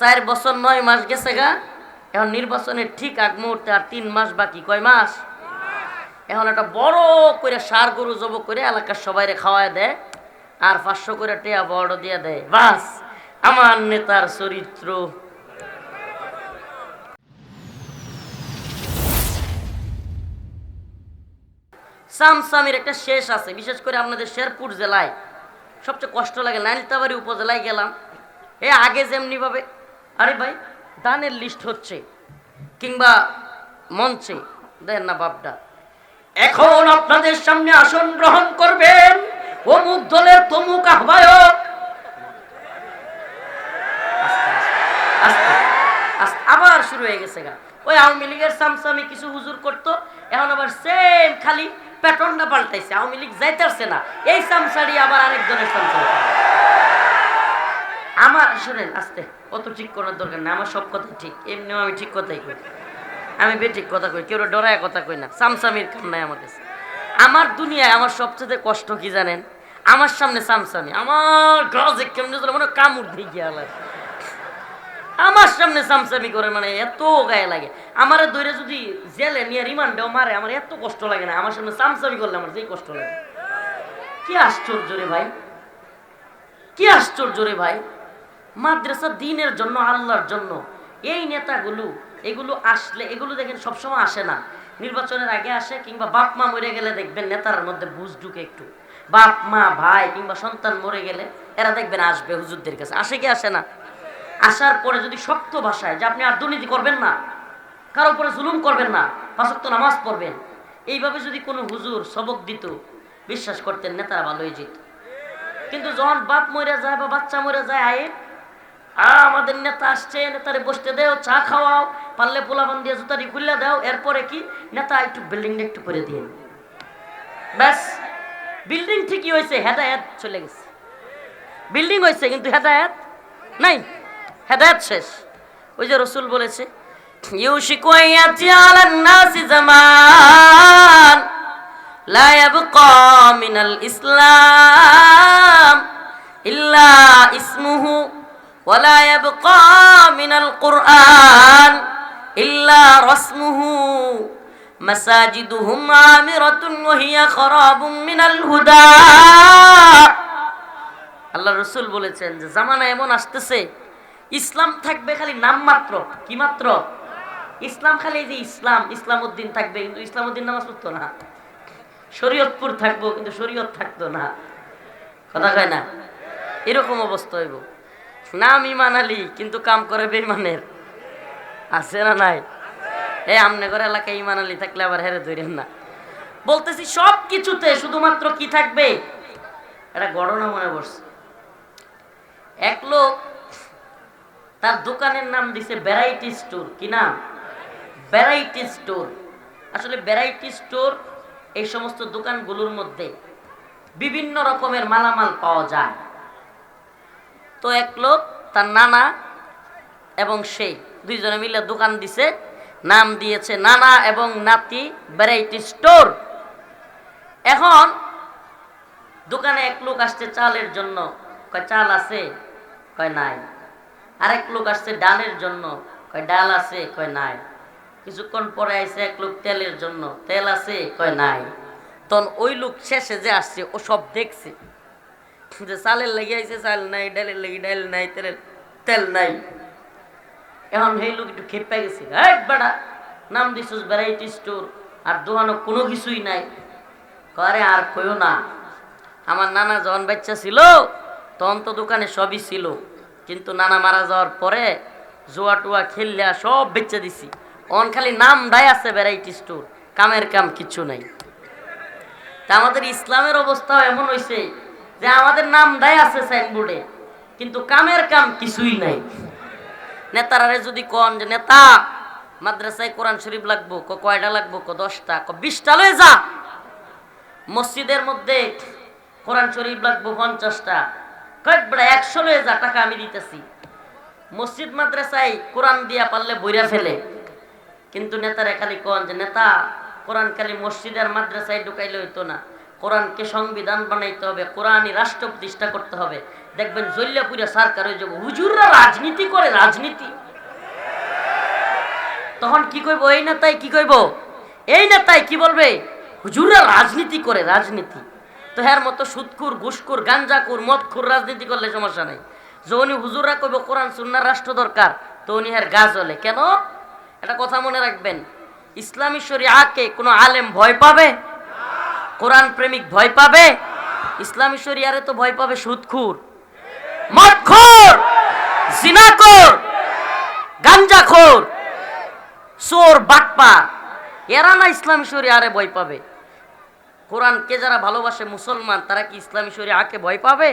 চার বছর নয় মাস গেছে গা। এখন নির্বাচনের ঠিক আগ মুহূর্তে আর তিন মাস বাকি। কয় মাস? এখন একটা বড় করে সার গরু জব করে এলাকার সবাইরে খাওয়ায় দেয়, আর পাঁচশো করে টেয়া বড় দিয়ে দেয়। বাস, আমার নেতার চরিত্র। সামসামির একটা শেষ আছে, বিশেষ করে আপনাদের শেরপুর জেলায়। সবচেয়ে কষ্ট লাগে, নাইলতাবাড়ি উপজেলায় গেলাম। এ আগে যেমনি ভাবে আরে ভাই, দানের লিস্ট হচ্ছে, কিংবা মঞ্চে, দেন না বাপটা এখন আপনাদের সামনে আসন গ্রহণ করবেন অমুক দলের তমুক আহ্বায়ক। আবার শুরু হয়ে গেছে গা। ওই আওয়ামী লীগের সামসামি কিছু হুজুর করতো, এখন আবার সেম খালি প্যাটার্নটা পাল্টাইছে, আওয়ামী লীগ যাইতেছে না। এই সামসারি আবার আরেক দলের সামসারি আমার, শুনেন, আস্তে। অত ঠিক করার দরকার নেই, আমার সব কথা ঠিক, এমনিও আমি ঠিক কথাই কই। আমি বেঠিক কথা কই, কেউ ডরায় কথা কই না, সামসামির কাম নাই আমার কাছে। আমার দুনিয়ায় আমার সবচেয়ে কষ্ট কি জানেন? আমার সামনে সামসামি, আমার গাছে কেমনে যেন মনে কামড় দিয়ে গিয়া আমার সামনে সামসামি করে মানে এত গায়ে লাগে। আমার দৈরে যদি জেলে নিয়ে রিমান্ডেও মারে, আমার এত কষ্ট লাগে না, আমার সামনে সামসামি করলে আমার যেই কষ্ট লাগে। কি আশ্চর্য রে ভাই, কি আশ্চর্য রে ভাই। মাদ্রাসা দিনের জন্য, আল্লাহর জন্য। এই নেতাগুলো, এগুলো আসলে, এগুলো দেখেন সবসময় আসে না। নির্বাচনের আগে আসে কিংবা বাপ মা মরে গেলে দেখবেন নেতার মধ্যে বুঝ ঢুকে একটু। বাপ, মা, ভাই কিংবা সন্তান মরে গেলে এরা দেখবেন আসবে হুজুরদের কাছে। আসে কি আসে না? আসার পরে যদি শক্ত ভাষায় যে আপনি আর দুর্নীতি করবেন না, কারও উপরে জুলুম করবেন না, পাঁচক্ত নামাজ পড়বেন, এইভাবে যদি কোনো হুজুর সবক দিত, বিশ্বাস করতেন নেতারা ভালোই যেত কিন্তু যখন বাপ মরে যায় বা বাচ্চা মরে যায় আয়ে আ, আমাদের নেতা আসছে নেতারে বসতে দেও চা খাওয়াও পারলে পোলাপান দিয়ে জুতারি খুললে দাও এরপরে কি? নেতা একটু বিল্ডিংটা একটু করে দিয়ে ব্যাস বিল্ডিং ঠিকই হয়েছে হেদায়াত চলে গেছে। বিল্ডিং হয়েছে কিন্তু হেদায়াত নাই। হেদায়াত শেষ। ওই যে রসুল বলেছে ইসলাম ইল্লা ইসমুহু ইয়াবকা মিনাল কুরআন ইল্লা রাসমুহু মাসাজিদুহুম আমিরাতুন ওয়া হিয়া খারাবুম মিনাল হুদা। আল্লাহ রসুল বলেছেন যে জামানা এমন আসতেছে, ইসলাম থাকবে খালি নাম মাত্র। কি মাত্র? ইসলাম খালি যে ইসলাম ইসলাম উদ্দিন থাকবে, কিন্তু ইসলাম উদ্দিন নামাজ পড়তো না। শরীয়তপুর থাকব, কিন্তু শরীয়ত থাকতো না। কথা কয় না? এরকম অবস্থা হইব। নাম ইমান আলী, কিন্তু কাম করে বেইমানের আছে না নাই? এ আমনে করে এলাকায় ইমান আলী থাকলে আবার হেরে ধরেন না। বলতেছি সব কিছুতে শুধুমাত্র কি থাকবে? এটা ঘটনা মনে পড়ছে। এক লোক তার দোকানের নাম দিছে ভ্যারাইটি স্টোর। কি নাম? Variety store. আসলে ভ্যারাইটি স্টোর এই সমস্ত দোকানগুলোর মধ্যে বিভিন্ন রকমের মালামাল পাওয়া যায়। তো এক লোক, তার নানা এবং সেই দুইজনে মিলে দোকান দিছে। নাম দিয়েছে নানা এবং নাতি ভ্যারাইটি স্টোর। এখন দোকানে এক লোক আসছে চালের জন্য। কয়, চাল আছে? কয়, নাই। আরেক লোক আসছে ডালের জন্য। কয়, ডাল আছে? কয়, নাই। কিছুক্ষণ পরে আইছে এক লোক তেলের জন্য। তেল আছে? কয়, নাই। তখন ওই লোক শেষে যে আসছে, ও সব দেখছে। যে চালের লেগে আইছে, চাল নাই, ডালের লেগে ডাল নাই, তেলের তেল নাই। এখন সেই লোক একটু খেপে গেছে। এক বেড়া নাম দিছিস ভ্যারাইটি স্টোর আর দোকানে কোনো কিছুই নাই। করে আর কইও না। আমার নানা যখন বাচ্চা ছিল, তখন তো দোকানে সবই ছিল। কিন্তু নানা মারা যাওয়ার পরে জুয়া টুয়া খেললে সব বেচে দিছি। অন খালি নাম ডাই আছে ভ্যারাইটি স্টোর কামের কাম কিচ্ছু নাই। তা আমাদের ইসলামের অবস্থাও এমন হয়েছে যে আমাদের নাম ডাই আছে সাইনবোর্ডে কিন্তু কামের কাম কিছুই নাই। নেতারারে যদি কন যে, নেতা, মাদ্রাসায় কোরআন শরীফ লাগবো, ক কয়টা লাগবো, ক দশটা, ক বিশটা, লয়ে যা। মসজিদের মধ্যে কোরআন শরীফ লাগবো পঞ্চাশটা, কয়েক বেড়া একশো লয়ে যা, টাকা আমি দিতেছি। মসজিদ মাদ্রাসায় কোরআন দিয়া পারলে বইরা ফেলে। কিন্তু নেতারা খালি কন যে, নেতা, কোরআন খালি মসজিদ আর মাদ্রাসায় ঢুকাইলে হইতো না। কোরআনকে সংবিধান বানাইতে হবে, কোরআনই রাষ্ট্র প্রতিষ্ঠা করতে হবে। দেখবেন জল্লাপুরে সরকার হয়ে যাব হুজুররা রাজনীতি করে, রাজনীতি। তখন কি কইব, এই নেতাই কি কইব? এই নেতাই কি বলবে? হুজুররা রাজনীতি করে, রাজনীতি। তো হ্যার মতো সুদকুর ঘুষকুর গাঞ্জাকুর মদকুর রাজনীতি করলে সমস্যা নাই। যখনই হুজুররা কইব, কোরআন সুন্নার রাষ্ট্র দরকার, তো উনি হ্যার গা জ্বলে। কেন? একটা কথা মনে রাখবেন, ইসলামী শরিয়াকে কোনো আলেম ভয় পাবে? কোরআন প্রেমিক ভয় পাবে? ইসলামী শরিয়ারে তো ভয় পাবে সুদখুর। মদখোর, জিনাখোর, গাঞ্জাখোর, চোর, বাটপা। এরা না ইসলামী শরিয়ারে ভয় পাবে। কোরআনকে যারা ভালোবাসে মুসলমান, তারা কি ইসলামী শরিয়াকে ভয় পাবে?